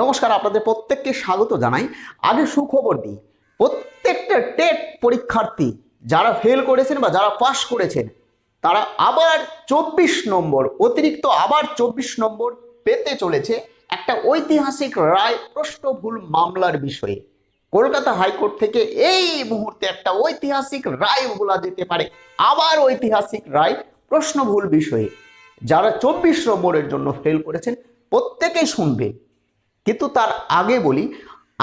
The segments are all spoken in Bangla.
নমস্কার, আপনাদের প্রত্যেককে স্বাগত জানাই। আগে সুখবর দিই, প্রত্যেকটা টেট পরীক্ষার্থী যারা ফেল করেছেন বা যারা পাস করেছেন, তারা আবার চব্বিশ নম্বর, অতিরিক্ত আবার চব্বিশ নম্বর পেতে চলেছে একটা ঐতিহাসিক রায় প্রশ্ন ভুল মামলার বিষয়ে। কলকাতা হাইকোর্ট থেকে এই মুহূর্তে একটা ঐতিহাসিক রায় বলা যেতে পারে, আবার ঐতিহাসিক রায় প্রশ্ন ভুল বিষয়ে। যারা চব্বিশ নম্বরের জন্য ফেল করেছেন, প্রত্যেকেই শুনবে। কিন্তু তার আগে বলি,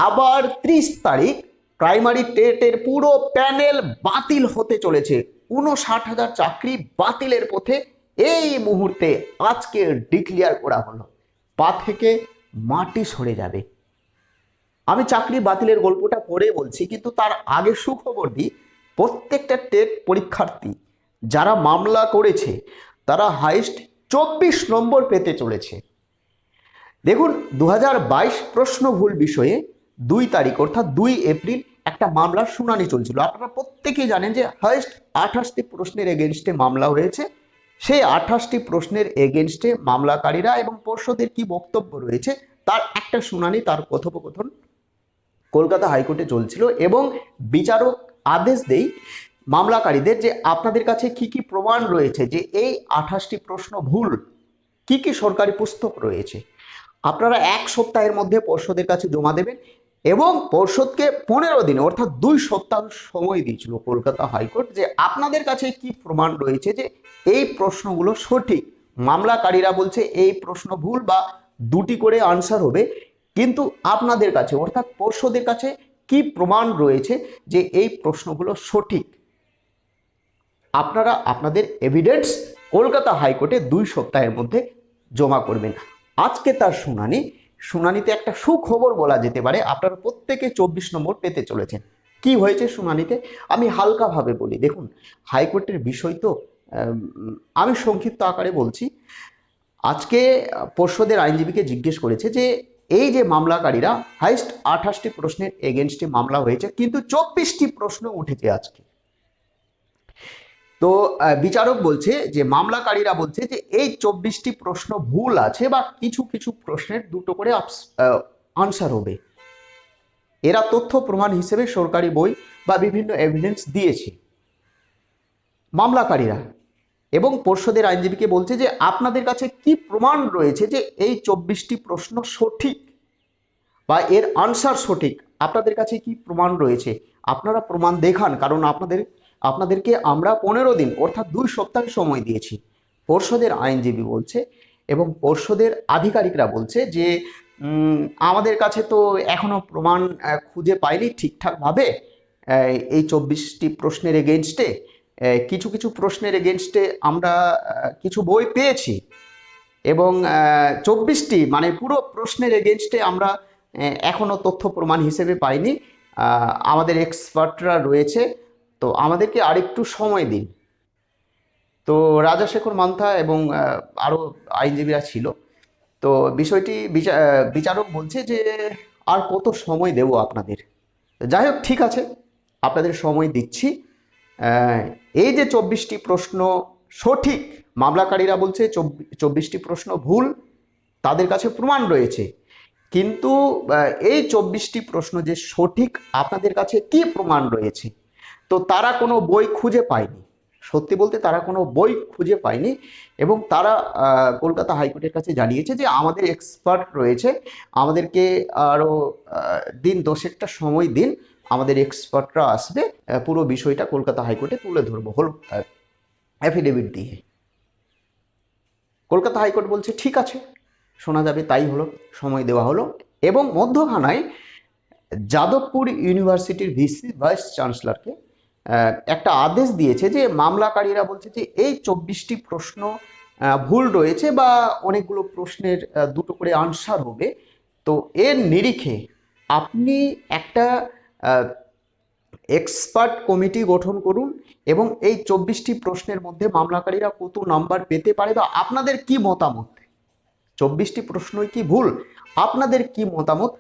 আবার ত্রিশ তারিখ প্রাইমারি টেটের পুরো প্যানেল বাতিল হতে চলেছে। উনষাট হাজার চাকরি বাতিলের পথে এই মুহূর্তে আজকে ডিক্লিয়ার করা হলো। পা থেকে মাটি সরে যাবে। আমি চাকরি বাতিলের গল্পটা পরে বলছি, কিন্তু তার আগে সুখবর দিই, প্রত্যেকটা টেট পরীক্ষার্থী যারা মামলা করেছে, তারা হাইস্ট চব্বিশ নম্বর পেতে চলেছে। দেখুন দু হাজার বাইশ প্রশ্ন ভুল বিষয়ে দুই তারিখ, অর্থাৎ দুই এপ্রিল, একটা মামলার শুনানি চলছিল। আপনারা প্রত্যেকেই জানেন যে হাইস্ট আঠাশটি প্রশ্নের এগেনস্টে মামলা হয়েছে। সেই আঠাশটি প্রশ্নের এগেনস্টে মামলাকারীরা এবং পর্ষদের কি বক্তব্য রয়েছে, তার একটা শুনানি, তার কথোপকথন কলকাতা হাইকোর্টে চলছিল এবং বিচারক আদেশ দেই মামলাকারীদের যে আপনাদের কাছে কি কি প্রমাণ রয়েছে, যে এই আঠাশটি প্রশ্ন ভুল, কি কি সরকারি পুস্তক রয়েছে আপনারা এক সপ্তাহের মধ্যে পর্ষদের কাছে জমা দেবেন এবং পর্ষদকে পনেরো দিন, অর্থাৎ দুই সপ্তাহ সময় দিয়েছিল কলকাতা হাইকোর্ট যে আপনাদের কাছে কি প্রমাণ রয়েছে যে এই প্রশ্নগুলো সঠিক। মামলাকারীরা বলছে এই প্রশ্ন ভুল বা দুটি করে আনসার হবে, কিন্তু আপনাদের কাছে, অর্থাৎ পর্ষদের কাছে কি প্রমাণ রয়েছে যে এই প্রশ্নগুলো সঠিক? আপনারা আপনাদের এভিডেন্স কলকাতা হাইকোর্টে দুই সপ্তাহের মধ্যে জমা করবেন। আজকে তার শুনানি, শুনানিতে একটা সুখবর বলা যেতে পারে, আপনারা প্রত্যেকে চব্বিশ নম্বর পেতে চলেছেন। কি হয়েছে শুনানিতে? আমি হালকাভাবে বলি, দেখুন, হাইকোর্টের বিষয় তো আমি সংক্ষিপ্ত আকারে বলছি। আজকে পর্ষদের আইনজীবীকে জিজ্ঞেস করেছে যে, এই যে মামলাকারীরা, হাইস্ট আঠাশটি প্রশ্নের এগেনস্টে মামলা হয়েছে, কিন্তু চব্বিশটি প্রশ্ন উঠেছে আজকে। তো বিচারক বলছে যে, মামলাকারীরা বলছে যে, এই চব্বিশটি প্রশ্ন ভুল আছে বা কিছু কিছু প্রশ্নের দুটো করে আনসার হবে। এরা তথ্য প্রমাণ হিসেবে সরকারি বই বা বিভিন্ন এভিডেন্স দিয়েছে। মামলাকারীরা এবং পর্ষদের আইনজীবীকে বলছে যে, আপনাদের কাছে কি প্রমাণ রয়েছে যে, এই চব্বিশটি প্রশ্ন সঠিক বা এর আনসার সঠিক? আপনাদের কাছে কি প্রমাণ রয়েছে? আপনারা প্রমাণ দেখান, কারণ আপনাদের আপনাদেরকে আমরা পনেরো দিন অর্থাৎ দুই সপ্তাহ সময় দিয়েছি। পর্ষদের আইনজীবী বলছে এবং পর্ষদের আধিকারিকরা বলছে যে আমাদের কাছে তো এখনও প্রমাণ খুঁজে পাইনি ঠিকঠাকভাবে। এই চব্বিশটি প্রশ্নের এগেনস্টে কিছু কিছু প্রশ্নের এগেনস্টে আমরা কিছু বই পেয়েছি। এবং চব্বিশটি মানে পুরো প্রশ্নের এগেনস্টে আমরা আহ, এখনও তথ্য প্রমাণ হিসেবে পাইনি। আমাদের এক্সপার্টরা রয়েছে। তো আমাদেরকে আরেকটু সময় দিন। তো রাজাশেখর মান্থা এবং আহ, আরও আইনজীবীরা ছিল। তো বিষয়টি বিচা- বিচারক বলছে যে আর কত সময় দেব আপনাদের? যাই হোক ঠিক আছে আপনাদের সময় দিচ্ছি। এই যে চব্বিশটি প্রশ্ন সঠিক মামলাকারীরা বলছে চব্বিশটি প্রশ্ন ভুল তাদের কাছে প্রমাণ রয়েছে। কিন্তু এই চব্বিশটি প্রশ্ন যে সঠিক আপনাদের কাছে কি প্রমাণ রয়েছে? তো তারা কোনো বই খুঁজে পায়নি। সত্যি বলতে তারা কোনো বই খুঁজে পায়নি এবং তারা কলকাতা হাইকোর্টের কাছে জানিয়েছে যে আমাদের এক্সপার্ট রয়েছে, আমাদেরকে আরও দিন দশেকটা সময় দিন আমাদের এক্সপার্টরা আসবে পুরো বিষয়টা কলকাতা হাইকোর্টে তুলে ধরবো। হল অ্যাফিডেভিট দিয়ে। কলকাতা হাইকোর্ট বলছে, ঠিক আছে, শোনা যাবে, তাই হলো, সময় দেওয়া হলো। এবং মধ্যখানায় যাদবপুর ইউনিভার্সিটির ভিসি ভাইস চ্যান্সেলরকে একটা আদেশ দিয়েছে যে মামলাকারীরা বলছে যে এই চব্বিশটি প্রশ্ন ভুল রয়েছে বা অনেকগুলো প্রশ্নের দুটো করে আনসার হবে। তো এর নিরিখে আপনি একটা এক্সপার্ট কমিটি গঠন করুন এবং এই চব্বিশটি প্রশ্নের মধ্যে মামলাকারীরা কত নাম্বার পেতে পারে বা আপনাদের কি মতামত? চব্বিশটি প্রশ্নই কি ভুল? আপনাদের কি মতামত?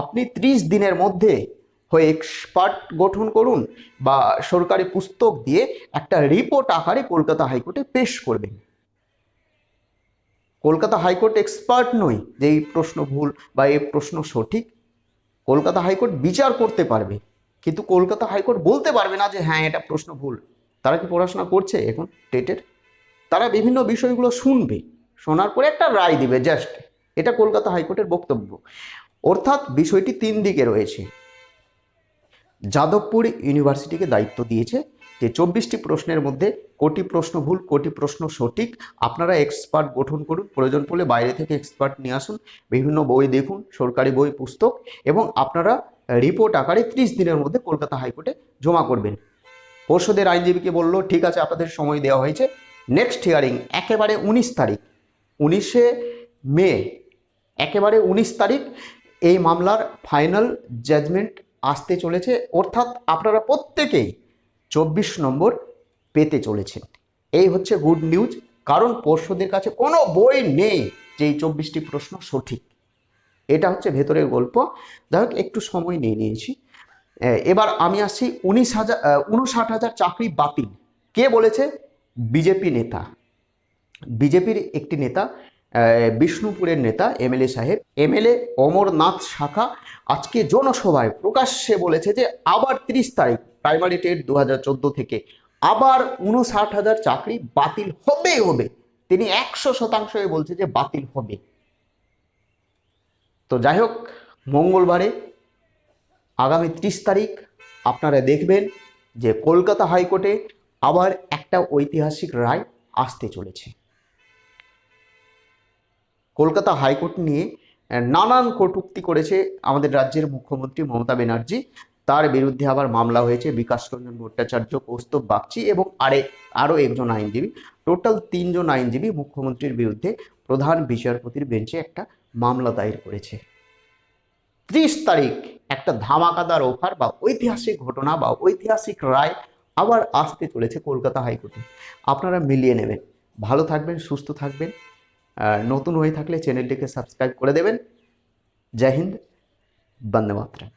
আপনি ত্রিশ দিনের মধ্যে হয়ে এক্সপার্ট গঠন করুন বা সরকারি পুস্তক দিয়ে একটা রিপোর্ট আকারে কলকাতা হাইকোর্টে পেশ করবেন। কলকাতা হাইকোর্ট এক্সপার্ট নই যে এই প্রশ্ন ভুল বা এই প্রশ্ন সঠিক। কলকাতা হাইকোর্ট বিচার করতে পারবে, কিন্তু কলকাতা হাইকোর্ট বলতে পারবে না যে হ্যাঁ এটা প্রশ্ন ভুল। তারা কি পড়াশোনা করছে? এখন টেটের। তারা বিভিন্ন বিষয়গুলো শুনবে, শোনার পরে একটা রায় দিবে, জাস্ট। এটা কলকাতা হাইকোর্টের বক্তব্য। অর্থাৎ বিষয়টি তিন দিকে রয়েছে। যাদবপুর ইউনিভার্সিটিকে দায়িত্ব দিয়েছে যে চব্বিশটি প্রশ্নের মধ্যে কোটি প্রশ্ন ভুল, কোটি প্রশ্ন সঠিক, আপনারা এক্সপার্ট গঠন করুন, প্রয়োজন পড়লে বাইরে থেকে এক্সপার্ট নিয়ে আসুন, বিভিন্ন বই দেখুন, সরকারি বই, পুস্তক, এবং আপনারা রিপোর্ট আকারে ত্রিশ দিনের মধ্যে কলকাতা হাইকোর্টে জমা করবেন। পরশুদের আইনজীবীকে বলল, ঠিক আছে, আপনাদের সময় দেওয়া হয়েছে। নেক্সট হিয়ারিং, একেবারে উনিশ তারিখ, উনিশে মে, একেবারে উনিশ তারিখ, এই মামলার ফাইনাল জাজমেন্ট আসতে চলেছে, অর্থাৎ আপনারা প্রত্যেকেই চব্বিশ নম্বর পেতে চলেছেন। এই হচ্ছে গুড নিউজ কারণ পর্ষদের কাছে কোনো বই নেই যে এই চব্বিশটি প্রশ্ন সঠিক। এটা হচ্ছে ভেতরের গল্প। যাই হোক, একটু সময় নিয়ে নিয়েছি। এবার আমি আসছি উনিশ হাজার উনষাট হাজার চাকরি বাতিল। কে বলেছে? বিজেপি নেতা। বিজেপির একটি নেতা বিষ্ণুপুরের নেতা এমএলএ সাহেব। এমএলএ অমরনাথ শাখা আজকে জনসভায় প্রকাশ্যে বলেছে যে আবার তিরিশ তারিখ প্রাইমারি টেট দু হাজার থেকে আবার উনষাট হাজার চাকরি বাতিল হবে হবে। তিনি একশো শতাংশ বলছে যে বাতিল হবে। তো যাই হোক, মঙ্গলবারে আগামী ত্রিশ তারিখ আপনারা দেখবেন যে কলকাতা হাইকোর্টে আবার একটা ঐতিহাসিক রায় আসতে চলেছে। কলকাতা হাইকোর্ট নিয়ে নানান কটূক্তি করেছে আমাদের রাজ্যের মুখ্যমন্ত্রী মমতা ব্যানার্জি। তার বিরুদ্ধে আবার মামলা হয়েছে বিকাশ রঞ্জন ভট্টাচার্য, কৌস্তব বাগচি এবং আরেক আরও একজন আইনজীবী। টোটাল তিনজন আইনজীবী মুখ্যমন্ত্রীর বিরুদ্ধে প্রধান বিচারপতির বেঞ্চে একটা মামলা দায়ের করেছে। ত্রিশ তারিখ একটা ধামাকাদার অফার বা ঐতিহাসিক ঘটনা বা ঐতিহাসিক রায় আবার আসতে চলেছে কলকাতা হাইকোর্টে। আপনারা মিলিয়ে নেবেন। ভালো থাকবেন, সুস্থ থাকবেন। আর নতুন হয়ে থাকলে চ্যানেলটিকে সাবস্ক্রাইব করে দেবেন। জয় হিন্দ বন্দে মাতরম।